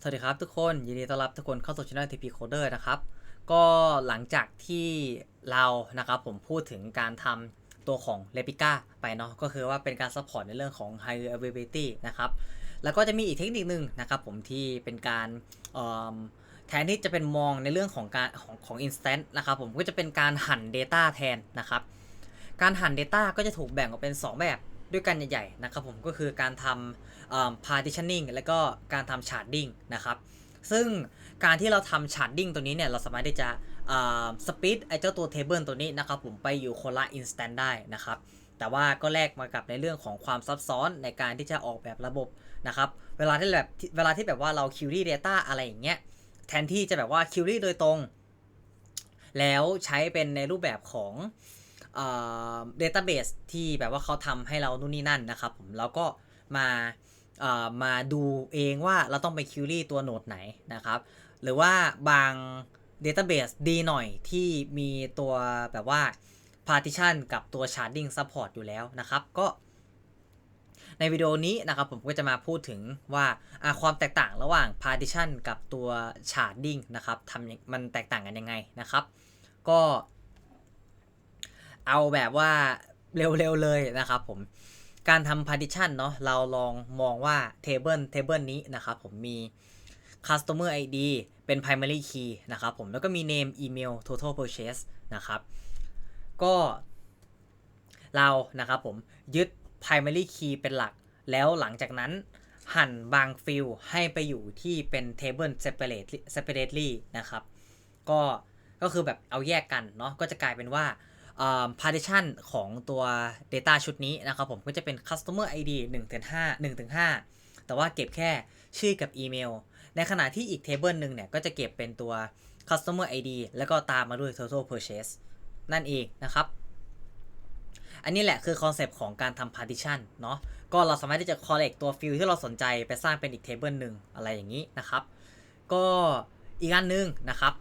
สวัสดีครับทุกคนยินดีต้อนรับทุกคนเข้าสู่ช่อง TP Coder นะครับก็หลังจากที่เรานะครับผมพูดถึงการทำตัวของ Replica ไปเนาะก็คือว่าเป็นการซัพพอร์ตในเรื่องของ High Availability นะครับแล้วก็จะมีอีกเทคนิคหนึ่งนะครับผมที่เป็นการแทนที่จะเป็นมองในเรื่องของการของของ instant นะครับผมก็จะเป็นการหั่น Data แทนนะครับการหั่น Data ก็จะถูกแบ่งออกเป็น 2 แบบ ด้วยกันใหญ่ๆนะครับผมก็คือการทำ partitioning แล้วก็การทำ sharding นะครับซึ่งการที่เราทำ sharding ตัวนี้เนี่ยเราสามารถที่จะสปีดไอ้เจ้าตัว table ตัวนี้นะครับผมไปอยู่คนละ instant ได้นะครับแต่ว่าก็แลกมากับในเรื่องของความซับซ้อนในการที่จะออกแบบระบบนะครับเวลาที่แบบเวลาที่แบบว่าเรา query data อะไรอย่างเงี้ยแทนที่จะแบบว่า query โดยตรง แล้วใช้เป็นในรูปแบบของ เอ่อ database ที่แบบว่าเขาทำให้เรานู่นนี่นั่นนะครับผมแล้วก็มามาดูเองว่าเราต้องไป query ตัวโนดไหนนะครับ หรือว่าบาง database ดีหน่อยที่มีตัวแบบว่า partition กับตัว sharding support อยู่แล้วนะครับ ก็ ในวิดีโอนี้นะครับผมก็จะมาพูดถึงว่าความแตกต่างระหว่าง partition กับตัว sharding นะครับทำมันแตกต่างกันยังไงนะครับ ก็ เอาแบบว่าเร็วๆเลยนะครับผมการทำ partition เนาะเราลองมองว่า table table นี้นะครับผมมี customer ID เป็น primary key นะครับผมแล้วก็มี name email total purchase นะครับก็เรานะครับผมยึด primary key เป็นหลัก แล้วหลังจากนั้นหั่นบางฟิลให้ไปอยู่ที่เป็น table separate separately นะครับก็ก็คือแบบเอาแยกกันเนาะก็จะกลายเป็นว่า partition ของตัว data ชุดนี้นะครับผมก็จะเป็น customer ID 1ถึง5 1ถึง5แต่ว่าเก็บแค่ชื่อกับอีเมล ในขณะที่อีก table หนึ่งเนี่ย ก็จะเก็บเป็นตัว customer ID แล้วก็ตามมาด้วย total purchase นั่นเองนะครับ อันนี้แหละคือคอนเซปต์ของการทำ partition เนาะก็เราสามารถที่จะ collect ตัวฟิลที่เราสนใจไปสร้างเป็นอีก table หนึ่งอะไรอย่างนี้นะครับ ก็อีกอันหนึงนะครับ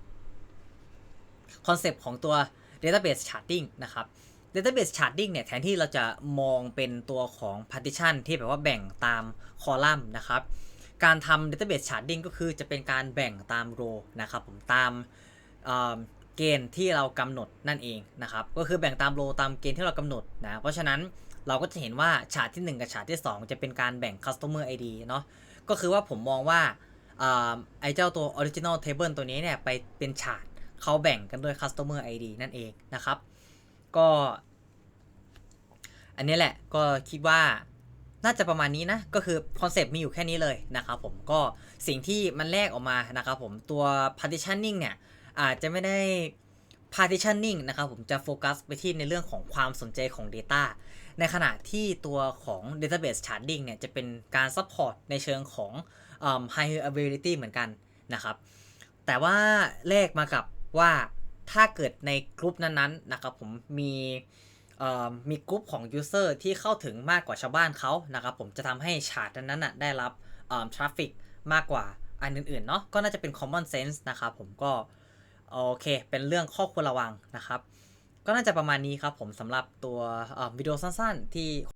คอนเซปต์ของตัว database charting นะครับ database charting เนี่ยแทนที่เราจะมองเป็นตัวของ partition ที่แบบว่าแบ่งตามคอลัมน์นะครับ การทำ database charting ก็คือจะเป็นการแบ่งตาม row นะครับผมตามเเกณฑ์ที่เรากำหนดนั่นเองนะครับ ก็คือแบ่งตาม row ตามเกณฑ์ที่เรากำหนดนะ เพราะฉะนั้นเราก็จะเห็นว่าชาร์ตที่ 1 กับชาร์ตที่ 2 จะเป็นการแบ่ง customer ID เนาะก็คือว่าผมมองว่าไอ้เจ้าตัว original table ตัวนี้เนี่ยไปเป็นชาร์ต เขาแบ่งกันด้วย customer ID นั่นเองนะครับ ก็ อันนี้แหละก็คิดว่าน่าจะประมาณนี้นะ ก็คือคอนเซปต์มีอยู่แค่นี้เลยนะครับผมก็สิ่งที่มันแลกออกมานะครับผมตัว partitioning เนี่ย อาจจะไม่ได้ partitioning นะครับผมจะโฟกัสไปที่ในเรื่องของความสนใจของ Data ในขณะที่ตัวของ database charting เนี่ย จะเป็นการ support ในเชิงของ high availability เหมือนกันนะครับ แต่ว่าแลกมากับ ว่าถ้าเกิดในกลุ่มนั้นๆนะครับผมมีมีกลุ่มของ user ที่เข้าถึงมากกว่าชาวบ้านเขานะครับผมจะทำให้ชาร์ตนั้นๆน่ะได้รับเอ่อ traffic มากกว่าอันอื่นๆเนาะก็น่าจะเป็น common sense นะครับผมก็โอเค เป็นเรื่องข้อควรระวังนะครับ ก็น่าจะประมาณนี้ครับผมสำหรับตัววิดีโอสั้นๆที่